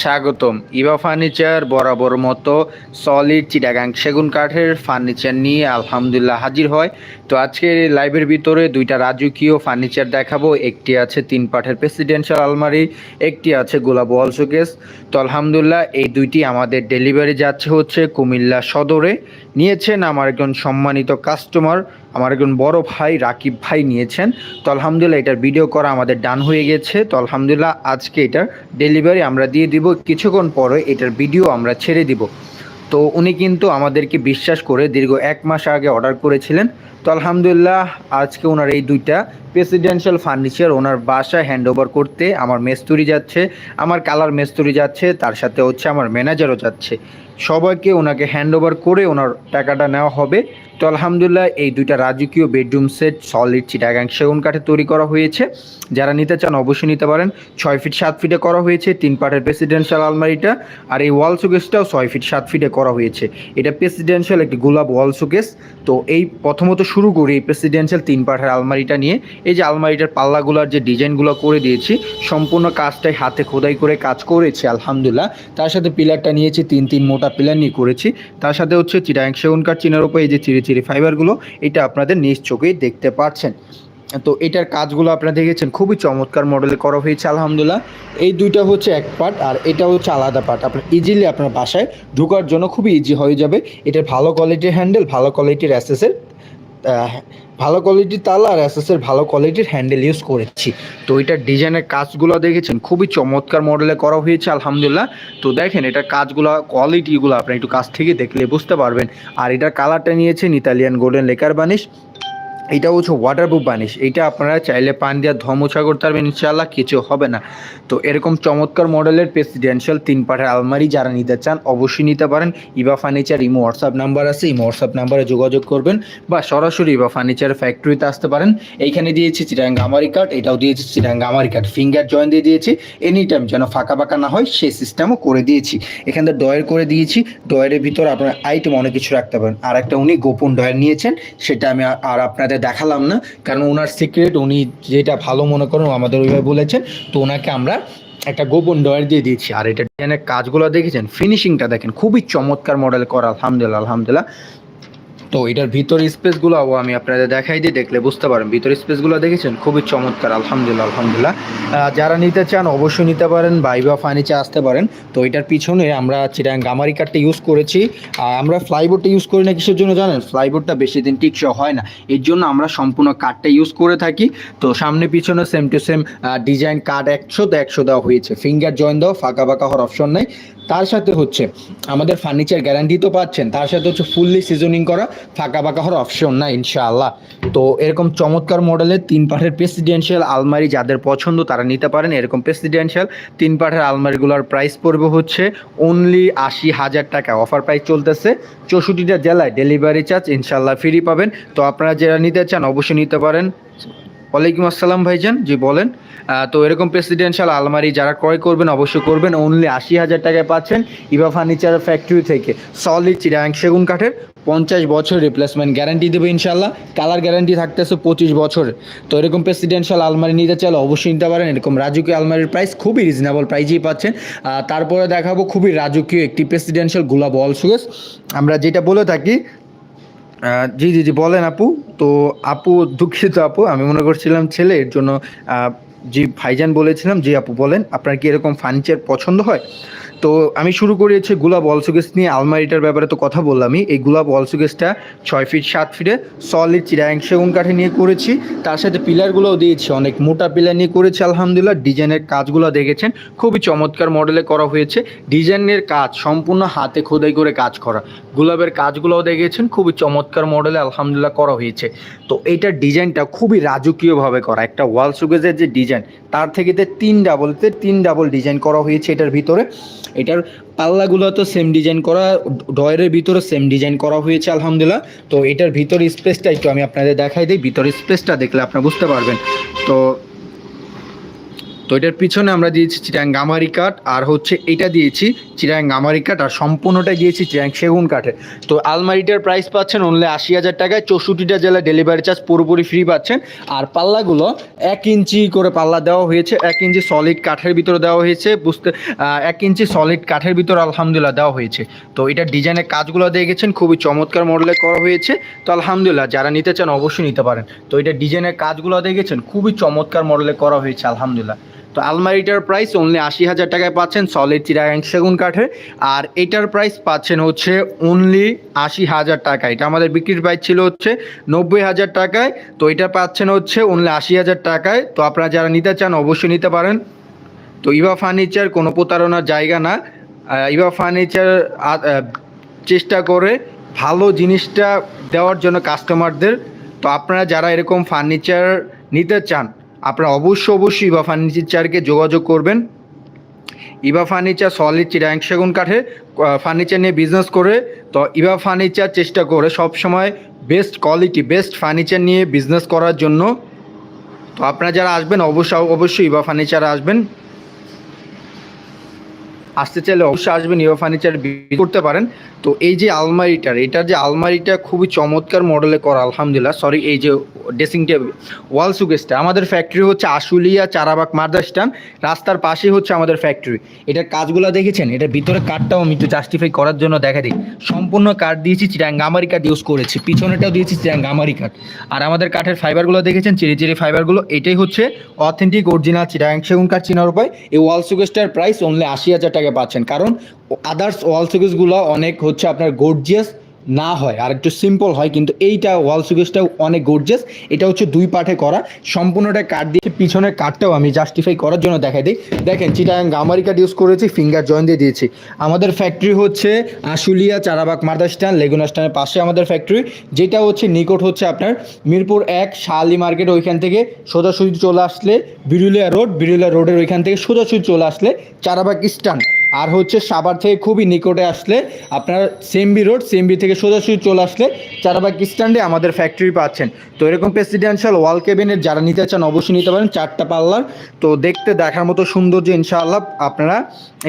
স্বাগতম। ইভা ফার্নিচার বরাবর মতো সলিড চিটাগাং সেগুন কাঠের ফার্নিচার নিয়ে আলহামদুলিল্লাহ হাজির হয়। তো আজকের লাইভের ভিতরে দুইটা রাজকীয় ফার্নিচার দেখাবো। একটি আছে তিন পাঠের প্রেসিডেন্সিয়াল আলমারি, একটি আছে গোলাপ ওয়াল শোকেস তো আলহামদুলিল্লাহ এই দুইটি আমাদের ডেলিভারি যাচ্ছে হচ্ছে কুমিল্লা সদরে। নিয়েছেন আমার একজন সম্মানিত কাস্টমার আমার একজন বড় ভাই রাকিব ভাই নিয়েছেন। তো আলহামদুলিল্লাহ এটার ভিডিও করা আমাদের ডান হয়ে গেছে। তো আলহামদুলিল্লাহ আজকে এটার ডেলিভারি আমরা দিয়ে দিব। কিছুক্ষণ পরে এটার ভিডিও আমরা ছেড়ে দিব। তো উনি কিন্তু আমাদেরকে বিশ্বাস করে দীর্ঘ এক মাস আগে অর্ডার করেছিলেন। তো আলহামদুলিল্লাহ, আজকে ওনার এই দুইটা প্রেসিডেন্সিয়াল ফার্নিচার ওনার বাসায় হ্যান্ড করতে আমার মেস্তুরি যাচ্ছে, আমার কালার মেস্তুরি যাচ্ছে, তার সাথে হচ্ছে আমার ম্যানেজারও যাচ্ছে। সবাইকে ওনাকে হ্যান্ড করে ওনার টাকাটা নেওয়া হবে। তো আলহামদুলিল্লাহ, এই দুইটা রাজকীয় বেডরুম সেট সলিড চিটাগাং সেগুন কাঠে তৈরি করা হয়েছে। যারা নিতে চান অবশ্যই নিতে পারেন। ছয় ফিট সাত ফিটে করা হয়েছে, তিন পাটের প্রেসিডেন্সিয়াল আলমারিটা। আর এই ওয়াল শোকেসটাও ছয় ফিট সাত ফিটে করা হয়েছে। এটা প্রেসিডেন্সিয়াল একটি গোলাপ ওয়াল শোকেস তো এই প্রথমত শুরু করি এই প্রেসিডেন্সিয়াল তিন পাটের আলমারিটা নিয়ে। এই যে আলমারিটার পাল্লাগুলোর যে ডিজাইনগুলো করে দিয়েছি, সম্পূর্ণ কাজটাই হাতে খোদাই করে কাজ করেছি, আলহামদুলিল্লাহ। তার সাথে পিলারটা নিয়েছি, তিন তিন মোটা পিলার নিয়ে করেছি। তার সাথে হচ্ছে চিটাং সেগুন কাঠ চিনার উপর এই যে চিরি চিরি ফাইবারগুলো এটা আপনাদের নিজ চোখেই দেখতে পাচ্ছেন। তো এটার কাজগুলো আপনারা দেখেছেন, খুবই চমৎকার মডেলে করা হয়েছে, আলহামদুলিল্লাহ। এই দুইটা হচ্ছে এক পার্ট, আর এটা হচ্ছে আলাদা পার্ট। আপনার ইজিলি আপনার বাসায় ঢোকার জন্য খুবই ইজি হয়ে যাবে। এটার ভালো কোয়ালিটির হ্যান্ডেল ভালো কোয়ালিটির অ্যাসেসের ভালো কোয়ালিটির তালা আর অ্যাসেসের ভালো কোয়ালিটির হ্যান্ডেল ইউজ করেছি। তো এটার ডিজাইনের কাজগুলো দেখেছেন, খুবই চমৎকার মডেলে করা হয়েছে, আলহামদুলিল্লাহ। তো দেখেন এটার কাজগুলো কোয়ালিটিগুলো আপনি একটু কাছ থেকে দেখলে বুঝতে পারবেন। আর এটার কালারটা নিয়েছেন ইতালিয়ান গোল্ডেন লেকার বানিশ এটা হচ্ছে ওয়াটারপ্রুফ বানিশ। এইটা আপনারা চাইলে পান দিয়ে ধমোছা করতে পারবেন, ইনশাআল্লাহ কিছু হবে না। তো এরকম চমৎকার মডেলের প্রেসিডেন্সিয়াল তিন পাঠের আলমারি যারা নিতে চান, অবশ্যই নিতে পারেন। Eva furniture imo WhatsApp number আছে, ইমো হোয়াটসঅ্যাপ নাম্বারে যোগাযোগ করবেন বা সরাসরি ইবা ফার্নিচার ফ্যাক্টরিতে আসতে পারেন। এইখানে দিয়েছি চিরাং গামারি কার্ড এটাও দিয়েছি চিরাং গামারি কার্ড ফিঙ্গার জয়েন দিয়ে দিয়েছি। এনি টাইম যেন ফাঁকা ফাঁকা না হয়, সেই সিস্টেমও করে দিয়েছি। এখানে ডয়ের করে দিয়েছি। ডয়ের ভিতর আপনার আইটেম অনেক কিছু রাখতে পারেন। আর একটা উনি গোপন ডয়ের নিয়েছেন, সেটা আমি আর আপনাদের দেখালাম না, কারণ ওনার সিক্রেট উনি যেটা ভালো মনে করেন আমাদের ওইভাবে বলেছেন। তো ওনাকে আমরা একটা গোপন ডয়ার দিয়ে দিয়েছি। আর এটা ডিজাইনের কাজগুলো দেখেছেন? ফিনিশিংটা দেখেন, খুবই চমৎকার মডেল করা, আলহামদুলিল্লাহ আলহামদুলিল্লাহ। তো এটার ভিতর স্পেসগুলো আমি আপনাদের দেখাই দিই, দেখলে বুঝতে পারেন ভিতর স্পেসগুলো দেখেছেন? খুবই চমৎকার, আলহামদুলিল্লাহ আলহামদুলিল্লাহ। যারা নিতে চান, অবশ্যই নিতে পারেন বাইবা ফার্নিচার আসতে পারেন। তো এটার পিছনে আমরা চিরাং গামারি কাঠটা ইউজ করেছি। আর আমরা ফ্লাইবোর্ডটা ইউজ করি না কিসের জন্য জানেন? ফ্লাইবোর্ডটা বেশি দিন টিকসই হয় না। এর জন্য আমরা সম্পূর্ণ কাঠটা ইউজ করে থাকি। তো সামনে পিছনে সেম টু সেম ডিজাইন কাঠ একশো তো একশো দেওয়া হয়েছে। ফিঙ্গার জয়েন দেওয়া ফাঁকা ফাঁকা হওয়ার অপশন নেই। তার সাথে হচ্ছে আমাদের ফার্নিচার গ্যারান্টি তো পাচ্ছেন, তার সাথে হচ্ছে ফুললি সিজনিং করা, ফাঁকা ফাঁকা হওয়ার অপশন না ইনশাআল্লাহ। তো এরকম চমৎকার মডেলের তিন পাঠের প্রেসিডেন্সিয়াল আলমারি যাদের পছন্দ তারা নিতে পারেন, এরকম প্রেসিডেন্সিয়াল তিন পাঠের আলমারিগুলোর প্রাইস পড়বে হচ্ছে অনলি আশি হাজার টাকা। অফার প্রাইস চলতেছে চৌষট্টিটা জেলায় ডেলিভারি চার্জ ইনশাআল্লাহ ফ্রি পাবেন। তো আপনারা যারা নিতে চান, অবশ্যই নিতে পারেন। ওয়ালাইকুম আসসালাম ভাইজান। জি, বলেন। তো এরকম প্রেসিডেন্সিয়াল আলমারি যারা ক্রয় করবেন, অবশ্যই করবেন। অনলি আশি হাজার টাকায় পাচ্ছেন ইভা ফার্নিচার ফ্যাক্টরি থেকে। সলিড চিরাং সেগুন কাঠের পঞ্চাশ বছর রিপ্লেসমেন্ট গ্যারান্টি দেবে ইনশাল্লাহ কালার গ্যারান্টি থাকতেছে পঁচিশ বছরের তো এরকম প্রেসিডেন্সিয়াল আলমারি নিতে চাইলে অবশ্যই নিতে পারেন। এরকম রাজকীয় আলমারির প্রাইস খুবই রিজনেবল প্রাইজেই পাচ্ছেন। তারপরে দেখাবো খুবই রাজকীয় একটি প্রেসিডেন্সিয়াল গোলাপ ওয়াল সুগেস আমরা যেটা বলে থাকি জি জি জি, বলেন আপু। তো আপু, দুঃখিত আপু, আমি মনে করছিলাম ছেলে, এর জন্য জি ভাইজান বলেছিলাম যে আপু বলেন, আপনার কি এরকম ফার্নিচার পছন্দ হয়? তো আমি শুরু করেছি গোলাপ অলসুগেস নিয়ে। আলমারিটার ব্যাপারে তো কথা বললামই। এই গোলাপ অলসুগেসটা ছয় ফিট সাত ফিটে সলিড চিরাং সেগুন কাঠে নিয়ে করেছি। তার সাথে পিলারগুলোও দিয়েছি, অনেক মোটা পিলার নিয়ে করেছি আলহামদুলিল্লাহ। ডিজাইনের কাজগুলো দেখেছেন। খুবই চমৎকার মডেলে করা হয়েছে। ডিজাইনের কাজ, সম্পূর্ণ হাতে খোদাই করে কাজ করা। গোলাপের কাজগুলোও দেখেছেন, খুবই চমৎকার মডেলে আলহামদুলিল্লাহ করা হয়েছে। তো এইটার ডিজাইনটা খুবই রাজকীয়ভাবে করা। একটা ওয়াল সুগেজের যে ডিজাইন, তার থেকে তিন ডাবলতে তিন ডাবল ডিজাইন করা হয়েছে এটার ভিতরে। এটার পাল্লাগুলো তো সেম ডিজাইন করা ডয়ের ভিতরে সেম ডিজাইন করা হয়েছে, আলহামদুলিল্লাহ। তো এটার ভিতর স্পেসটা একটু আমি আপনাদের দেখাই দিই ভিতর স্পেসটা দেখলে আপনারা বুঝতে পারবেন। তো তো এটার পিছনে আমরা দিয়েছি চিরাং গামারি কাঠ, আর হচ্ছে এটা দিয়েছি চিরাং গামারি কাঠ, আর সম্পূর্ণটা দিয়েছি চিরাং সেগুন কাঠের তো আলমারিটার প্রাইস পাচ্ছেন অনলি আশি হাজার টাকায়, চৌষট্টিটা জেলা ডেলিভারি চার্জ পুরোপুরি ফ্রি পাচ্ছেন। আর পাল্লাগুলো এক ইঞ্চি করে পাল্লা দেওয়া হয়েছে, এক ইঞ্চি সলিড কাঠের ভিতরে দেওয়া হয়েছে, বুঝতে এক ইঞ্চি সলিড কাঠের ভিতরে আলহামদুলিল্লাহ দেওয়া হয়েছে। তো এটার ডিজাইনের কাজগুলো দেখেছেন, খুবই চমৎকার মডেলে করা হয়েছে। তো আলহামদুলিল্লাহ, যারা নিতে চান অবশ্যই নিতে পারেন। তো এটা ডিজাইনের কাজগুলো দেখেছেন, খুবই চমৎকার মডেলে করা হয়েছে, আলহামদুলিল্লাহ। তো আলমারিটার প্রাইস অনলি আশি হাজার টাকায় পাচ্ছেন সলিড চিরাগাং সেগুন কাঠের। আর এটার প্রাইস পাচ্ছেন হচ্ছে অনলি আশি হাজার টাকা। এটা আমাদের বিক্রির প্রাইস ছিল হচ্ছে নব্বই হাজার টাকায়। তো এটা পাচ্ছেন হচ্ছে অনলি আশি হাজার টাকায়। তো আপনারা যারা নিতে চান অবশ্যই নিতে পারেন। তো ইভা ফার্নিচার কোনো প্রতারণার জায়গা না। ইভা ফার্নিচার চেষ্টা করে ভালো জিনিসটা দেওয়ার জন্য কাস্টমারদের তো আপনারা যারা এরকম ফার্নিচার নিতে চান আপনারা অবশ্যই অবশ্যই ইভা ফার্নিচারকে যোগাযোগ করবেন। ইভা ফার্নিচার সলিড চিরাং সেগুন কাঠে ফার্নিচার নিয়ে বিজনেস করে, তো ইভা ফার্নিচার চেষ্টা করে সব সময় বেস্ট কোয়ালিটি বেস্ট ফার্নিচার নিয়ে বিজনেস করার জন্য। তো আপনারা যারা আসবেন অবশ্য অবশ্যই ইভা ফার্নিচার আসবেন। আসতে চাইলে অবশ্যই আসবেন ইভা ফার্নিচার বিক্রি করতে পারেন। তো এই যে আলমারিটার, এটার যে আলমারিটা খুবই চমৎকার মডেলে করা, আলহামদুলিল্লাহ। সরি এই যে ড্রেসিং টেবিল ওয়াল সুকেসটা আমাদের ফ্যাক্টরি হচ্ছে আশুলিয়া চারাবাগ মার্দাস্টান রাস্তার পাশেই হচ্ছে আমাদের ফ্যাক্টরি এটার কাজগুলো দেখেছেন? এটার ভিতরে কাঠটাও আমি একটু জাস্টিফাই করার জন্য দেখা দিই। সম্পূর্ণ কাঠ দিয়েছি চিরাং গামারি কাঠ ইউজ করেছি। পিছনেটাও দিয়েছি চিরাং গামারি কাঠ আর আমাদের কাঠের ফাইবারগুলো দেখেছেন? চিরি চিরি ফাইবারগুলো এটাই হচ্ছে অথেন্টিক অরিজিনাল চিরাং সেগুন কাঠ চিনার উপায়। এই ওয়াল সুকেসটার প্রাইস অনলি আশি হাজার টাকা পাচ্ছেন। কারণ আদার্স ওয়াল সুকেসগুলো অনেক হচ্ছে আপনার গর্জিয়াস না হয়, আর একটু সিম্পল হয়, কিন্তু এইটা ওয়াল সুকেসটাও অনেক গর্জিয়াস এটা হচ্ছে দুই পাঠে করা, সম্পূর্ণটা কাঠ দিয়ে, পিছনের কাঠটাও আমি জাস্টিফাই করার জন্য দেখাই দিই। দেখেন চিটাং গামারি কাঠ ইউজ করেছি ফিঙ্গার জয়েন দিয়ে দিয়েছি। আমাদের ফ্যাক্টরি হচ্ছে আশুলিয়া, চারাবাগ মার্দাস্টান লেগুনা স্টানের পাশে আমাদের ফ্যাক্টরি যেটা হচ্ছে নিকট হচ্ছে আপনার মিরপুর এক, শালি মার্কেট ওইখান থেকে সোজাসুজি চলে আসলে বিরুলিয়া রোড, বিরুলিয়া রোডের ওইখান থেকে সোজাসুজি চলে আসলে চারাবাগ স্ট্যান্ড। আর হচ্ছে সাভার থেকে খুবই নিকটে আসলে আপনার সেমবি রোড, সেমবি থেকে সোজাসুজি চলে আসলে চারাবাগ স্ট্যান্ডে আমাদের ফ্যাক্টরি পাচ্ছেন। তো এরকম প্রেসিডেন্সিয়াল ওয়াল কেবিনের যারা নিতে চান অবশ্যই নিতে পারেন, চারটা পাল্লার। তো দেখতে দেখার মতো সৌন্দর্য ইনশাআল্লাহ আপনারা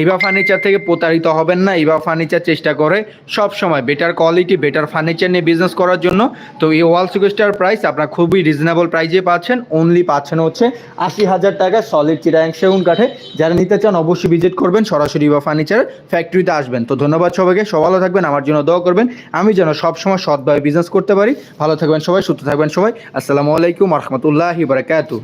ইভা ফার্নিচার থেকে প্রতারিত হবেন না ইভা ফার্নিচার চেষ্টা করে সব সময় বেটার কোয়ালিটি বেটার ফার্নিচার নিয়ে বিজনেস করার জন্য। তো এই ওয়াল সুকেস্টার প্রাইস আপনারা খুবই রিজনেবল প্রাইজে পাচ্ছেন অনলি পাচ্ছেন হচ্ছে আশি হাজার টাকা সলিড চিরাং সেগুন কাঠে। যারা নিতে চান অবশ্যই ভিজিট করবেন, সরাসরি বা ফার্নিচার ফ্যাক্টরিতে আসবেন। তো ধন্যবাদ সবাইকে সব ভালো থাকবেন, আমার জন্য দোয়া করবেন। আমি যেন সবসময় সৎভাবে বিজনেস করতে পারি। ভালো থাকবেন সবাই, সুস্থ থাকবেন সবাই। আসসালামু আলাইকুম রহমতুল্লাহি বারাকাতু